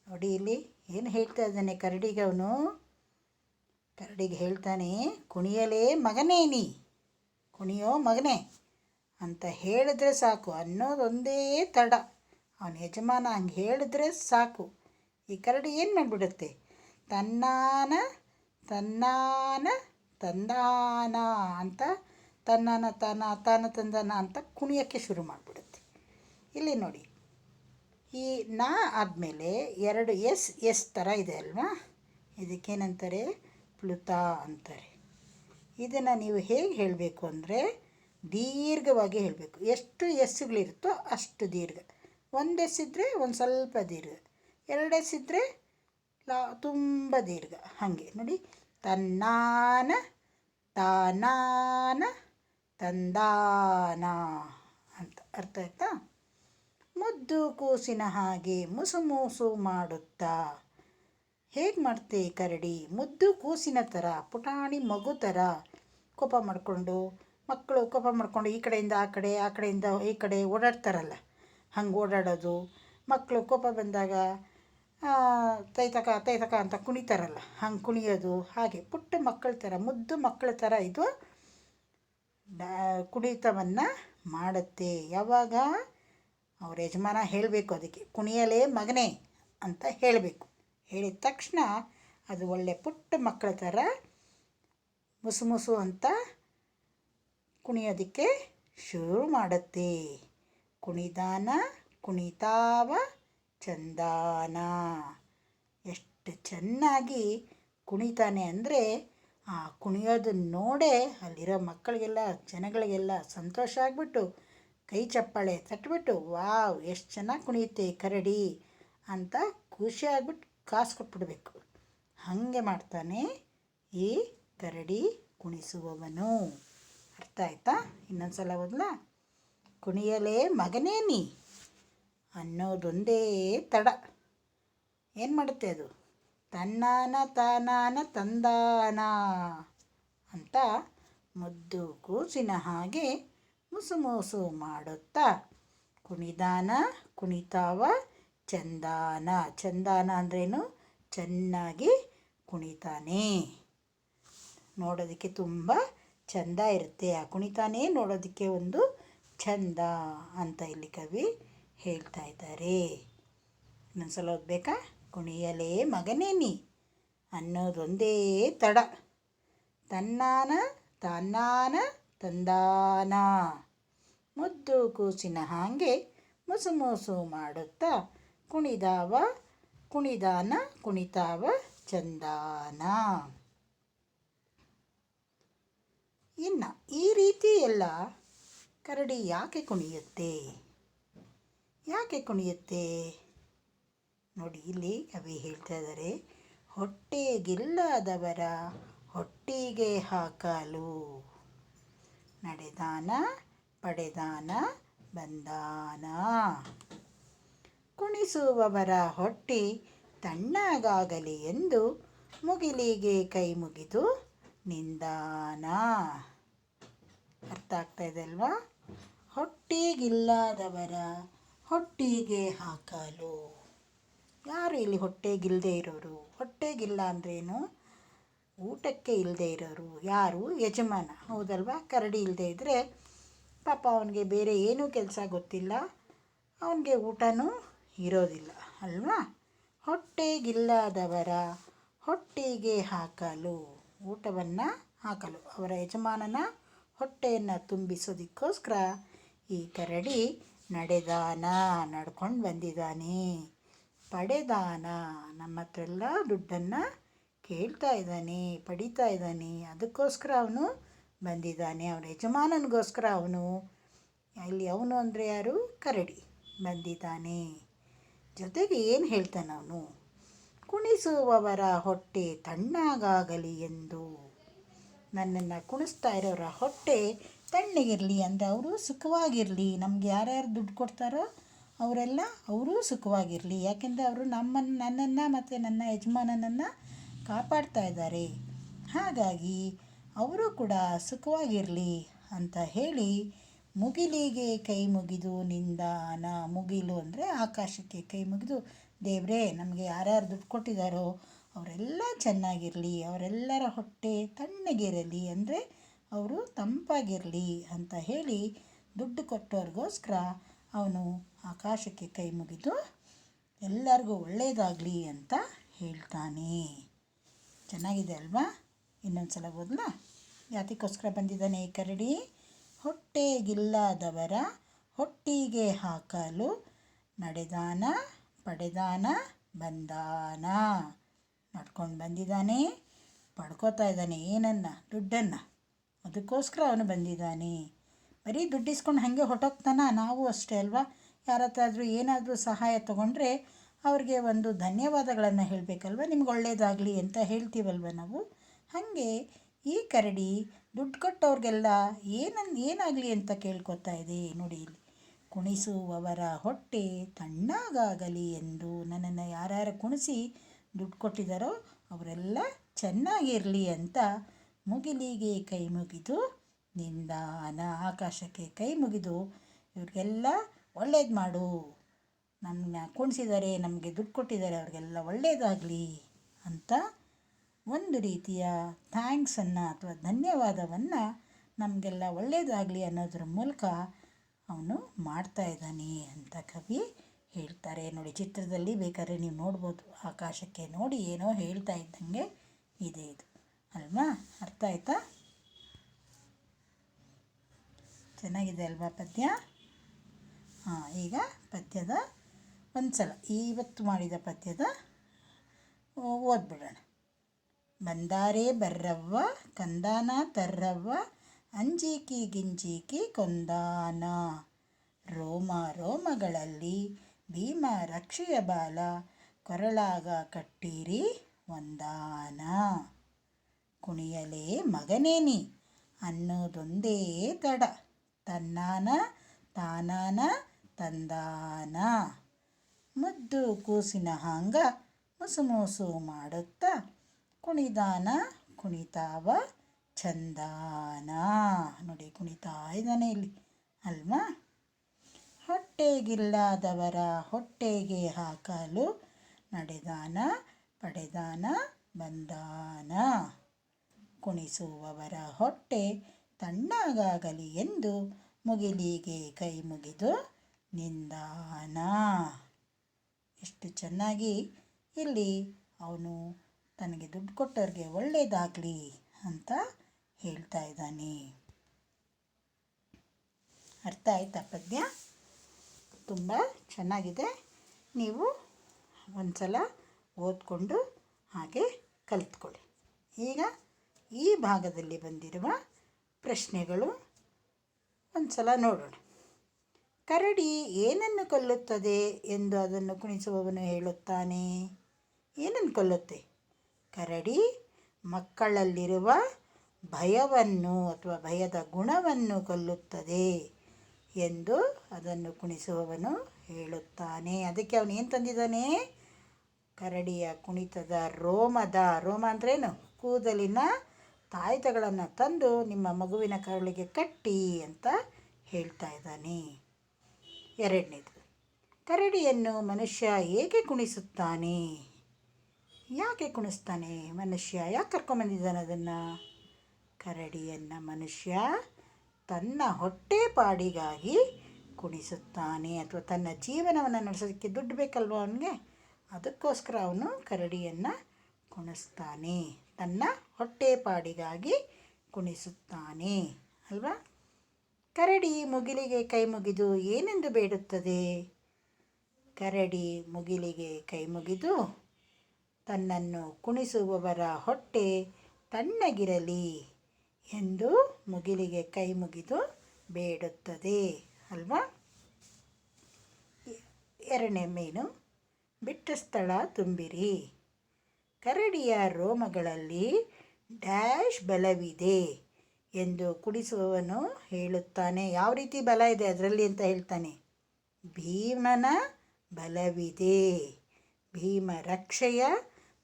ನೋಡಿ ಇಲ್ಲಿ ಏನು ಹೇಳ್ತಾ ಇದ್ದಾನೆ ಕರಡಿಗೆ ಅವನು. ಕರಡಿಗೆ ಹೇಳ್ತಾನೆ, ಕುಣಿಯಲೇ ಮಗನೇ ನೀ, ಕುಣಿಯೋ ಮಗನೇ ಅಂತ ಹೇಳಿದ್ರೆ ಸಾಕು, ಅನ್ನೋದೊಂದೇ ತಡ. ಅವನ ಯಜಮಾನ ಹಂಗೆ ಹೇಳಿದ್ರೆ ಸಾಕು. ಈ ಕರಡಿ ಏನು ಮಾಡಿಬಿಡುತ್ತೆ? ತನ್ನಾನ ತನ್ನಾನ, ತಂದಾನ ಅಂತ, ತನ್ನಾನ, ತಾನ ತಾನ ತಂದಾನ ಅಂತ ಕುಣಿಯೋಕ್ಕೆ ಶುರು ಮಾಡಿಬಿಡುತ್ತೆ. ಇಲ್ಲಿ ನೋಡಿ, ಈ ನಾ ಆದಮೇಲೆ ಎರಡು ಎಸ್ ಎಸ್ ಥರ ಇದೆ ಅಲ್ವಾ? ಇದಕ್ಕೇನಂತಾರೆ? ಪ್ಲುತ ಅಂತಾರೆ. ಇದನ್ನು ನೀವು ಹೇಗೆ ಹೇಳಬೇಕು ಅಂದರೆ ದೀರ್ಘವಾಗಿ ಹೇಳಬೇಕು. ಎಷ್ಟು ಎಸ್ಸುಗಳಿರುತ್ತೋ ಅಷ್ಟು ದೀರ್ಘ. ಒಂದು ಎಸ್ಸಿದ್ರೆ ಒಂದು ಸ್ವಲ್ಪ ದೀರ್ಘ. ಎರಡು ಎಸ್ಸಿದ್ರೆ ಲಾ, ತುಂಬ ದೀರ್ಘ. ಹಾಗೆ ನೋಡಿ. ತನ್ನಾನ, ತಾನಾನ, ತಂದಾನ ಅಂತ. ಅರ್ಥ ಆಯ್ತಾ? ಮುದ್ದು ಕೂಸಿನ ಹಾಗೆ ಮುಸುಮುಸು ಮಾಡುತ್ತಾ ಹೇಗೆ ಮಾಡ್ತೆ ಕರಡಿ? ಮುದ್ದು ಕೂಸಿನ ಥರ ಪುಟಾಣಿ ಮಗು ಥರ ಕೋಪ ಮಾಡಿಕೊಂಡು, ಮಕ್ಕಳು ಕೋಪ ಮಾಡಿಕೊಂಡು ಈ ಕಡೆಯಿಂದ ಆ ಕಡೆ, ಆ ಕಡೆಯಿಂದ ಈ ಕಡೆ ಓಡಾಡ್ತಾರಲ್ಲ, ಹಂಗೆ ಓಡಾಡೋದು. ಮಕ್ಕಳು ಕೋಪ ಬಂದಾಗ ತೈತಕ ತೈತಕ ಅಂತ ಕುಣಿತಾರಲ್ಲ, ಹಂಗೆ ಕುಣಿಯೋದು, ಹಾಗೆ ಪುಟ್ಟ ಮಕ್ಕಳ ಥರ ಮುದ್ದು ಮಕ್ಕಳ ಥರ ಇದು ಕುಣಿತವನ್ನು ಮಾಡುತ್ತೆ. ಯಾವಾಗ? ಅವ್ರ ಯಜಮಾನ ಹೇಳಬೇಕು ಅದಕ್ಕೆ, ಕುಣಿಯಲೇ ಮಗನೇ ಅಂತ ಹೇಳಬೇಕು. ಹೇಳಿದ ತಕ್ಷಣ ಅದು ಒಳ್ಳೆ ಪುಟ್ಟ ಮಕ್ಕಳ ಥರ ಮುಸು ಮುಸು ಅಂತ ಕುಣಿಯೋದಕ್ಕೆ ಶುರು ಮಾಡುತ್ತೆ. ಕುಣಿದಾನ, ಕುಣಿತಾವ, ಚಂದಾನ. ಎಷ್ಟು ಚೆನ್ನಾಗಿ ಕುಣಿತಾನೆ ಅಂದರೆ ಆ ಕುಣಿಯೋದನ್ನು ನೋಡೇ ಅಲ್ಲಿರೋ ಮಕ್ಕಳಿಗೆಲ್ಲ, ಜನಗಳಿಗೆಲ್ಲ ಸಂತೋಷ ಆಗಿಬಿಟ್ಟು ಕೈ ಚಪ್ಪಾಳೆ ತಟ್ಬಿಟ್ಟು, ವಾವ್, ಎಷ್ಟು ಚೆನ್ನಾಗಿ ಕುಣಿಯುತ್ತೆ ಕರಡಿ ಅಂತ ಖುಷಿ ಕಾಸು ಕೊಟ್ಬಿಡ್ಬೇಕು. ಹಾಗೆ ಮಾಡ್ತಾನೆ ಈ ಕರಡಿ ಕುಣಿಸುವವನು. ಅರ್ಥ ಆಯ್ತಾ? ಇನ್ನೊಂದು ಸಲ ಓದ್ಲಾ. ಕುಣಿಯಲೇ ಮಗನೇ ನೀ ಅನ್ನೋದೊಂದೇ ತಡ. ಏನು ಮಾಡುತ್ತೆ ಅದು? ತನ್ನಾನ ತಾನಾನ ತಂದಾನ ಅಂತ ಮುದ್ದು ಕೂಸಿನ ಹಾಗೆ ಮುಸು ಮುಸು ಮಾಡುತ್ತಾ. ಕುಣಿದಾನ ಕುಣಿತಾವ ಚಂದಾನ. ಚಂದಾನ ಅಂದ್ರೇನು? ಚೆನ್ನಾಗಿ ಕುಣಿತಾನೆ. ನೋಡೋದಕ್ಕೆ ತುಂಬ ಚಂದ ಇರುತ್ತೆ. ಆ ಕುಣಿತಾನೆ ನೋಡೋದಕ್ಕೆ ಒಂದು ಚಂದ ಅಂತ ಇಲ್ಲಿ ಕವಿ ಹೇಳ್ತಾ ಇದ್ದಾರೆ. ಇನ್ನೊಂದ್ಸಲ ಓದ್ಬೇಕಾ? ಕುಣಿಯಲೇ ಮಗನೇ ನೀ ಅನ್ನೋದೊಂದೇ ತಡ. ತನ್ನಾನ ತನ್ನಾನ, ತಂದಾನ. ಮುದ್ದು ಕೂಸಿನ ಹಾಗೆ ಮುಸು ಮುಸು ಮಾಡುತ್ತಾ ಕುಣಿದಾವ, ಕುಣಿದಾನ, ಕುಣಿತಾವ, ಚಂದಾನ. ಇನ್ನು ಈ ರೀತಿ ಎಲ್ಲ ಕರಡಿ ಯಾಕೆ ಕುಣಿಯುತ್ತೆ? ಯಾಕೆ ಕುಣಿಯುತ್ತೆ? ನೋಡಿ, ಇಲ್ಲಿ ಕವಿ ಹೇಳ್ತಾ ಇದ್ದಾರೆ ಹೊಟ್ಟೆಗಿಲ್ಲದವರ ಹೊಟ್ಟಿಗೆ ಹಾಕಲು. ನಡೆದಾನ, ಪಡೆದಾನ, ಬಂದಾನ. ಕುಣಿಸುವವರ ಹೊಟ್ಟಿ ತಣ್ಣಗಾಗಲಿ ಎಂದು ಮುಗಿಲಿಗೆ ಕೈ ಮುಗಿದು, ನಿಂದಾನ? ಅರ್ಥ ಆಗ್ತಾ ಇದೆ ಅಲ್ವಾ? ಹೊಟ್ಟೆಗಿಲ್ಲದವರ ಹೊಟ್ಟಿಗೆ ಹಾಕಲು. ಯಾರು ಇಲ್ಲಿ ಹೊಟ್ಟೆಗಿಲ್ಲದೆ ಇರೋರು? ಹೊಟ್ಟೆಗಿಲ್ಲ ಅಂದ್ರೇನು? ಊಟಕ್ಕೆ ಇಲ್ಲದೆ ಇರೋರು? ಯಾರು? ಯಜಮಾನ. ಹೌದಲ್ವಾ? ಕರಡಿ ಇಲ್ಲದೆ ಇದ್ದರೆ ಪಾಪ ಅವನಿಗೆ ಬೇರೆ ಏನೂ ಕೆಲಸ ಗೊತ್ತಿಲ್ಲ. ಅವನಿಗೆ ಊಟನೂ ಇರೋದಿಲ್ಲ, ಅಲ್ವಾ? ಹೊಟ್ಟೆಗಿಲ್ಲದವರ ಹೊಟ್ಟೆಗೆ ಹಾಕಲು, ಊಟವನ್ನು ಹಾಕಲು. ಅವರ ಯಜಮಾನನ ಹೊಟ್ಟೆಯನ್ನು ತುಂಬಿಸೋದಕ್ಕೋಸ್ಕರ ಈ ಕರಡಿ ನಡೆದಾನ, ನಡ್ಕೊಂಡು ಬಂದಿದ್ದಾನೆ ಪಡೆದಾನ. ನಮ್ಮ ಹತ್ರ ಎಲ್ಲ ದುಡ್ಡನ್ನು ಕೇಳ್ತಾ ಇದ್ದಾನೆ ಪಡಿತಾ ಇದ್ದಾನೆ ಅದಕ್ಕೋಸ್ಕರ ಅವನು ಬಂದಿದ್ದಾನೆ ಅವನ ಯಜಮಾನನಿಗೋಸ್ಕರ ಅವನು ಇಲ್ಲಿ ಅವನು ಅಂದರೆ ಯಾರು? ಕರಡಿ ಬಂದಿದ್ದಾನೆ ಜೊತೆಗೆ ಏನು ಹೇಳ್ತಾನೆ ಅವನು ಕುಣಿಸುವವರ ಹೊಟ್ಟೆ ತಣ್ಣಗಾಗಲಿ ಎಂದು. ನನ್ನನ್ನು ಕುಣಿಸ್ತಾ ಇರೋರ ಹೊಟ್ಟೆ ತಣ್ಣಗಿರಲಿ ಅಂದರೆ ಅವರು ಸುಖವಾಗಿರಲಿ. ನಮ್ಗೆ ಯಾರ್ಯಾರು ದುಡ್ಡು ಕೊಡ್ತಾರೋ ಅವರೆಲ್ಲ ಅವರೂ ಸುಖವಾಗಿರಲಿ. ಯಾಕೆಂದರೆ ಅವರು ನಮ್ಮನ್ನು ನನ್ನನ್ನು ಮತ್ತು ನನ್ನ ಯಜಮಾನನನ್ನು ಕಾಪಾಡ್ತಾ ಇದ್ದಾರೆ. ಹಾಗಾಗಿ ಅವರು ಕೂಡ ಸುಖವಾಗಿರಲಿ ಅಂತ ಹೇಳಿ ಮುಗಿಲಿಗೆ ಕೈ ಮುಗಿದು ನಿಂದಾನ ಮುಗಿಲು ಅಂದರೆ ಆಕಾಶಕ್ಕೆ ಕೈ ಮುಗಿದು, ದೇವರೇ ನಮಗೆ ಯಾರ್ಯಾರು ದುಡ್ಡು ಕೊಟ್ಟಿದ್ದಾರೋ ಅವರೆಲ್ಲ ಚೆನ್ನಾಗಿರಲಿ, ಅವರೆಲ್ಲರ ಹೊಟ್ಟೆ ತಣ್ಣಗಿರಲಿ ಅಂದರೆ ಅವರು ತಂಪಾಗಿರಲಿ ಅಂತ ಹೇಳಿ ದುಡ್ಡು ಕೊಟ್ಟವ್ರಿಗೋಸ್ಕರ ಅವನು ಆಕಾಶಕ್ಕೆ ಕೈ ಮುಗಿದು ಎಲ್ಲರಿಗೂ ಒಳ್ಳೆಯದಾಗಲಿ ಅಂತ ಹೇಳ್ತಾನೆ. ಚೆನ್ನಾಗಿದೆ ಅಲ್ವಾ? ಇನ್ನೊಂದು ಸಲ ಓದಲಾ? ಯಾತಿಗೋಸ್ಕರ ಬಂದಿದ್ದಾನೆ ಕರಡಿ? ಹೊಟ್ಟೆಗಿಲ್ಲದವರ ಹೊಟ್ಟಿಗೆ ಹಾಕಲು ನಡೆದಾನ, ಪಡೆದಾನ, ಬಂದಾನ. ನಡ್ಕೊಂಡು ಬಂದಿದ್ದಾನೆ, ಪಡ್ಕೋತಾ ಇದ್ದಾನೆ. ಏನನ್ನ? ದುಡ್ಡನ್ನು. ಅದಕ್ಕೋಸ್ಕರ ಅವನು ಬಂದಿದ್ದಾನೆ. ಬರೀ ದುಡ್ಡಿಸ್ಕೊಂಡು ಹಾಗೆ ಹೊಟ್ಟೋಗ್ತಾನ ನಾವು ಅಷ್ಟೇ ಅಲ್ವಾ? ಯಾರ ಏನಾದರೂ ಸಹಾಯ ತೊಗೊಂಡ್ರೆ ಅವ್ರಿಗೆ ಒಂದು ಧನ್ಯವಾದಗಳನ್ನು ಹೇಳಬೇಕಲ್ವ? ನಿಮ್ಗೆ ಒಳ್ಳೆಯದಾಗಲಿ ಅಂತ ಹೇಳ್ತೀವಲ್ವ ನಾವು? ಹಾಗೆ ಈ ಕರಡಿ ದುಡ್ಡು ಕೊಟ್ಟವ್ರಿಗೆಲ್ಲ ಏನನ್, ಏನಾಗಲಿ ಅಂತ ಕೇಳ್ಕೊತಾ ಇದೆ ನೋಡಿ ಇಲ್ಲಿ. ಕುಣಿಸುವವರ ಹೊಟ್ಟೆ ತಣ್ಣಗಾಗಲಿ ಎಂದು ನನ್ನನ್ನು ಯಾರ್ಯಾರು ಕುಣಿಸಿ ದುಡ್ಡು ಕೊಟ್ಟಿದ್ದಾರೋ ಅವರೆಲ್ಲ ಚೆನ್ನಾಗಿರಲಿ ಅಂತ ಮುಗಿಲಿಗೆ ಕೈ ಮುಗಿದು ನಿಂದಾನ ಆಕಾಶಕ್ಕೆ ಕೈ ಮುಗಿದು ಇವ್ರಿಗೆಲ್ಲ ಒಳ್ಳೇದು ಮಾಡು. ನಮ್ಮನ್ನ ಕುಣಿಸಿದ್ದಾರೆ ನಮಗೆ ದುಡ್ಡು ಕೊಟ್ಟಿದ್ದಾರೆ ಅವ್ರಿಗೆಲ್ಲ ಒಳ್ಳೆಯದಾಗಲಿ ಅಂತ ಒಂದು ರೀತಿಯ ಥ್ಯಾಂಕ್ಸನ್ನು ಅಥವಾ ಧನ್ಯವಾದವನ್ನು ನಮಗೆಲ್ಲ ಒಳ್ಳೆಯದಾಗಲಿ ಅನ್ನೋದ್ರ ಮೂಲಕ ಅವನು ಮಾಡ್ತಾ ಇದ್ದಾನೆ ಅಂತ ಕವಿ ಹೇಳ್ತಾರೆ. ನೋಡಿ, ಚಿತ್ರದಲ್ಲಿ ಬೇಕಾದ್ರೆ ನೀವು ನೋಡ್ಬೋದು. ಆಕಾಶಕ್ಕೆ ನೋಡಿ ಏನೋ ಹೇಳ್ತಾ ಇದ್ದಂಗೆ ಇದೆ ಇದು. ಅಲ್ವಾ? ಅರ್ಥ ಆಯ್ತಾ? ಚೆನ್ನಾಗಿದೆ ಅಲ್ವಾ ಪದ್ಯ? ಹಾಂ, ಈಗ ಪದ್ಯದ ಒಂದು ಸಲ ಇವತ್ತು ಮಾಡಿದ ಪದ್ಯದ ಓದ್ಬಿಡೋಣ. ಬಂದಾರೆ ಬರ್ರವ್ವ, ಕಂದಾನ ತರ್ರವ್ವ ಅಂಜೀಕಿ ಗಿಂಜೀಕಿ ಕೊಂದಾನ. ರೋಮ ರೋಮಗಳಲ್ಲಿ ಭೀಮ ರಕ್ಷೆಯ ಬಾಲ, ಕೊರಳಾಗ ಕಟ್ಟಿರಿ ಒಂದಾನ ಕುಣಿಯಲೇ ಮಗನೇನಿ ಅನ್ನೋದೊಂದೇ ತಡ, ತನ್ನಾನ ತಾನಾನ ತಂದಾನ. ಮುದ್ದು ಕೂಸಿನ ಹಾಂಗ ಮುಸು ಮುಸು ಮಾಡುತ್ತಾ ಕುಣಿದಾನ ಕುಣಿತಾವ ಚಂದಾನ. ನೋಡಿ, ಕುಣಿತಾ ಇದ್ದಾನೆ ಇಲ್ಲಿ. ಅಲ್ವಾ? ಹೊಟ್ಟೆಗಿಲ್ಲದವರ ಹೊಟ್ಟೆಗೆ ಹಾಕಲು ನಡೆದಾನ, ಪಡೆದಾನ, ಬಂದಾನ. ಕುಣಿಸುವವರ ಹೊಟ್ಟೆ ತಣ್ಣಗಾಗಲಿ ಎಂದು ಮುಗಿಲಿಗೆ ಕೈ ಮುಗಿದು ನಿಂದಾನ. ಎಷ್ಟು ಚೆನ್ನಾಗಿ ಇಲ್ಲಿ ಅವನು ತನಗೆ ದುಡ್ಡು ಕೊಟ್ಟವ್ರಿಗೆ ಒಳ್ಳೆಯದಾಗಲಿ ಅಂತ ಹೇಳ್ತಾ ಇದ್ದಾನೆ. ಅರ್ಥ ಆಯ್ತಾ ಪದ್ಯ? ತುಂಬ ಚೆನ್ನಾಗಿದೆ. ನೀವು ಒಂದು ಸಲ ಓದ್ಕೊಂಡು ಹಾಗೆ ಕಲಿತ್ಕೊಳ್ಳಿ. ಈಗ ಈ ಭಾಗದಲ್ಲಿ ಬಂದಿರುವ ಪ್ರಶ್ನೆಗಳು ಒಂದು ಸಲ ನೋಡೋಣ. ಕರಡಿ ಏನನ್ನು ಕೊಲ್ಲುತ್ತದೆ ಎಂದು ಅದನ್ನು ಕುಣಿಸುವವನು ಹೇಳುತ್ತಾನೆ. ಏನನ್ನು ಕೊಲ್ಲುತ್ತೆ? ಕರಡಿ ಮಕ್ಕಳಲ್ಲಿರುವ ಭಯವನ್ನು ಅಥವಾ ಭಯದ ಗುಣವನ್ನು ಕೊಲ್ಲುತ್ತದೆ ಎಂದು ಅದನ್ನು ಕುಣಿಸುವವನು ಹೇಳುತ್ತಾನೆ. ಅದಕ್ಕೆ ಅವನು ಏನು ತಂದಿದ್ದಾನೆ? ಕರಡಿಯ ಕುಣಿತದ ರೋಮದ, ರೋಮ ಅಂದ್ರೇನು ಕೂದಲಿನ ತಾಯ್ತಗಳನ್ನು ತಂದು ನಿಮ್ಮ ಮಗುವಿನ ಕರಳಿಗೆ ಕಟ್ಟಿ ಅಂತ ಹೇಳ್ತಾ ಇದ್ದಾನೆ. ಎರಡನೇದು, ಕರಡಿಯನ್ನು ಮನುಷ್ಯ ಏಕೆ ಕುಣಿಸುತ್ತಾನೆ? ಯಾಕೆ ಕುಣಿಸ್ತಾನೆ ಮನುಷ್ಯ? ಯಾಕೆ ಕರ್ಕೊಂಬಂದಿದ್ದಾನೆ ಅದನ್ನು? ಕರಡಿಯನ್ನು ಮನುಷ್ಯ ತನ್ನ ಹೊಟ್ಟೆ ಪಾಡಿಗಾಗಿ ಕುಣಿಸುತ್ತಾನೆ. ಅಥವಾ ತನ್ನ ಜೀವನವನ್ನು ನಡೆಸೋದಕ್ಕೆ ದುಡ್ಡು ಬೇಕಲ್ವ ಅವನಿಗೆ? ಅದಕ್ಕೋಸ್ಕರ ಅವನು ಕರಡಿಯನ್ನು ಕುಣಿಸ್ತಾನೆ. ತನ್ನ ಹೊಟ್ಟೆ ಪಾಡಿಗಾಗಿ ಕುಣಿಸುತ್ತಾನೆ. ಅಲ್ವಾ? ಕರಡಿ ಮುಗಿಲಿಗೆ ಕೈ ಮುಗಿದು ಏನೆಂದು ಬೇಡುತ್ತದೆ? ಕರಡಿ ಮುಗಿಲಿಗೆ ಕೈ ಮುಗಿದು ತನ್ನನ್ನು ಕುಣಿಸುವವರ ಹೊಟ್ಟೆ ತಣ್ಣಗಿರಲಿ ಎಂದು ಮುಗಿಲಿಗೆ ಕೈ ಮುಗಿದು ಬೇಡುತ್ತದೆ. ಅಲ್ವಾ? ಎರಡನೇ ಮೀನು, ಬಿಟ್ಟ ಸ್ಥಳ ತುಂಬಿರಿ. ಕರಡಿಯ ರೋಮಗಳಲ್ಲಿ ಡ್ಯಾಶ್ ಬಲವಿದೆ ಎಂದು ಕುಡಿಸುವವನು ಹೇಳುತ್ತಾನೆ. ಯಾವ ರೀತಿ ಬಲ ಇದೆ ಅದರಲ್ಲಿ ಅಂತ ಹೇಳ್ತಾನೆ. ಭೀಮನ ಬಲವಿದೆ. ಭೀಮ ರಕ್ಷೆಯ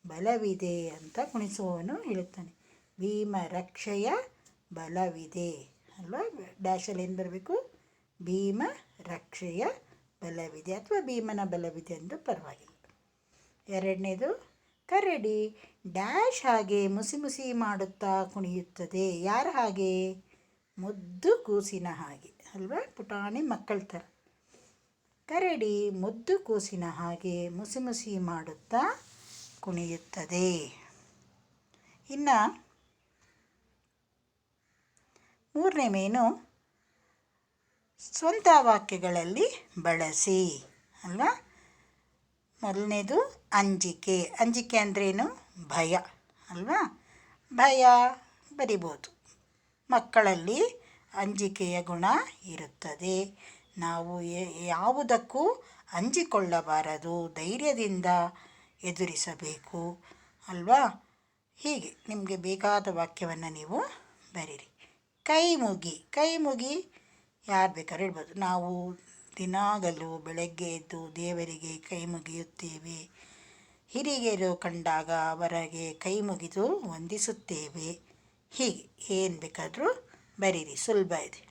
ಬಲವಿದೆ ಅಂತ ಕುಣಿಸುವವನು ಹೇಳುತ್ತಾನೆ. ಭೀಮ ರಕ್ಷೆಯ ಬಲವಿದೆ ಅಲ್ವಾ? ಡ್ಯಾಶಲ್ಲಿ ಏನು ಬರಬೇಕು? ಭೀಮ ರಕ್ಷೆಯ ಬಲವಿದೆ ಅಥವಾ ಭೀಮನ ಬಲವಿದೆ ಎಂದು ಪರವಾಗಿಲ್ಲ. ಎರಡನೇದು, ಕರಡಿ ಡ್ಯಾಶ್ ಹಾಗೆ ಮುಸಿ ಮುಸಿ ಮಾಡುತ್ತಾ ಕುಣಿಯುತ್ತದೆ. ಯಾರ ಹಾಗೆ? ಮುದ್ದು ಕೂಸಿನ ಹಾಗೆ ಅಲ್ವಾ? ಪುಟಾಣಿ ಮಕ್ಕಳ ಥರ. ಕರಡಿ ಮುದ್ದು ಕೂಸಿನ ಹಾಗೆ ಮುಸಿ ಮುಸಿ ಮಾಡುತ್ತಾ ಕುಣಿಯುತ್ತದೆ. ಇನ್ನು ಮೂರನೇ ಮೇನು ಸ್ವಂತ ವಾಕ್ಯಗಳಲ್ಲಿ ಬಳಸಿ, ಅಲ್ವಾ? ಮೊದಲನೇದು ಅಂಜಿಕೆ. ಅಂಜಿಕೆ ಅಂದ್ರೇನು? ಭಯ, ಅಲ್ವಾ? ಭಯ ಬರಿಬೋದು. ಮಕ್ಕಳಲ್ಲಿ ಅಂಜಿಕೆಯ ಗುಣ ಇರುತ್ತದೆ. ನಾವು ಯಾವುದಕ್ಕೂ ಅಂಜಿಕೊಳ್ಳಬಾರದು. ಧೈರ್ಯದಿಂದ ಎದುರಿಸಬೇಕು, ಅಲ್ವಾ? ಹೀಗೆ ನಿಮಗೆ ಬೇಕಾದ ವಾಕ್ಯವನ್ನು ನೀವು ಬರೀರಿ. ಕೈ ಮುಗಿ ಕೈ ಮುಗಿ. ಯಾರು ಬೇಕಾದ್ರೂ ಇಡ್ಬೋದು ನಾವು ದಿನಾಗಲೂ ಬೆಳಗ್ಗೆ ಎದ್ದು ದೇವರಿಗೆ ಕೈ ಮುಗಿಯುತ್ತೇವೆ. ಹಿರಿಯರು ಕಂಡಾಗ ಅವರಿಗೆ ಕೈ ಮುಗಿದು ವಂದಿಸುತ್ತೇವೆ. ಹೀಗೆ ಏನು ಬೇಕಾದರೂ ಬರೀರಿ. ಸುಲಭ ಇದೆ.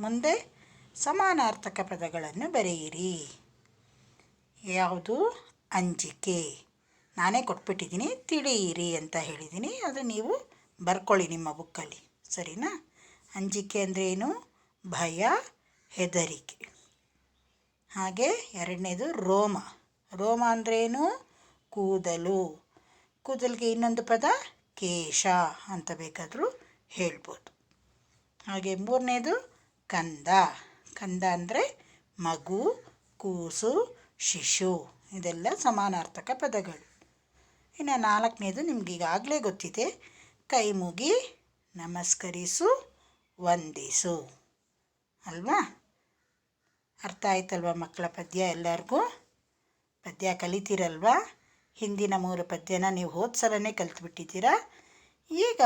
ಮುಂದೆ ಸಮಾನಾರ್ಥಕ ಪದಗಳನ್ನು ಬರೆಯಿರಿ. ಯಾವುದು? ಅಂಜಿಕೆ. ನಾನೇ ಕೊಟ್ಬಿಟ್ಟಿದ್ದೀನಿ, ತಿಳಿಯಿರಿ ಅಂತ ಹೇಳಿದ್ದೀನಿ. ಅದು ನೀವು ಬರ್ಕೊಳ್ಳಿ ನಿಮ್ಮ ಬುಕ್ಕಲ್ಲಿ. ಸರಿನಾ? ಅಂಜಿಕೆ ಅಂದರೆ ಏನು? ಭಯ, ಹೆದರಿಕೆ. ಹಾಗೆ ಎರಡನೇದು ರೋಮ. ರೋಮ ಏನು? ಕೂದಲು. ಕೂದಲಿಗೆ ಇನ್ನೊಂದು ಪದ, ಕೇಶ ಅಂತ ಬೇಕಾದರೂ ಹೇಳ್ಬೋದು. ಹಾಗೆ ಮೂರನೇದು ಕಂದ. ಕಂದ ಅಂದರೆ ಮಗು, ಕೂಸು, ಶಿಶು. ಇದೆಲ್ಲ ಸಮಾನಾರ್ಥಕ ಪದಗಳು. ಇನ್ನು ನಾಲ್ಕನೇದು ನಿಮ್ಗೆ ಈಗಾಗಲೇ ಗೊತ್ತಿದೆ. ಕೈ ಮುಗಿ, ನಮಸ್ಕರಿಸು, ವಂದಿಸು. ಅಲ್ವಾ? ಅರ್ಥ ಆಯ್ತಲ್ವ ಮಕ್ಕಳ ಪದ್ಯ ಎಲ್ಲರಿಗೂ? ಪದ್ಯ ಕಲಿತೀರಲ್ವಾ? ಹಿಂದಿನ ಮೂರು ಪದ್ಯನ ನೀವು ಹೋದ ಸಲನೇ ಕಲ್ತ್ಬಿಟ್ಟಿದ್ದೀರ? ಈಗ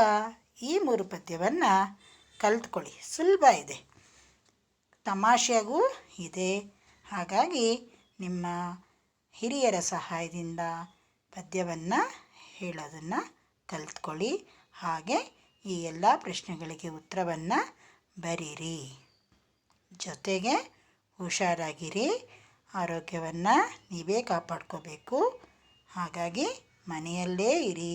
ಈ ಮೂರು ಪದ್ಯವನ್ನು ಕಲ್ತ್ಕೊಳ್ಳಿ. ಸುಲಭ ಇದೆ. ತಮಾಷೆಗೂ ಇದೆ. ಹಾಗಾಗಿ ನಿಮ್ಮ ಹಿರಿಯರ ಸಹಾಯದಿಂದ ಪದ್ಯವನ್ನು ಹೇಳೋದನ್ನು ಕಲ್ತ್ಕೊಳ್ಳಿ ಹಾಗೆ ಈ ಎಲ್ಲ ಪ್ರಶ್ನೆಗಳಿಗೆ ಉತ್ತರವನ್ನು ಬರೀರಿ. ಜೊತೆಗೆ ಹುಷಾರಾಗಿರಿ. ಆರೋಗ್ಯವನ್ನು ನೀವೇ ಕಾಪಾಡ್ಕೋಬೇಕು. ಹಾಗಾಗಿ ಮನೆಯಲ್ಲೇ ಇರಿ.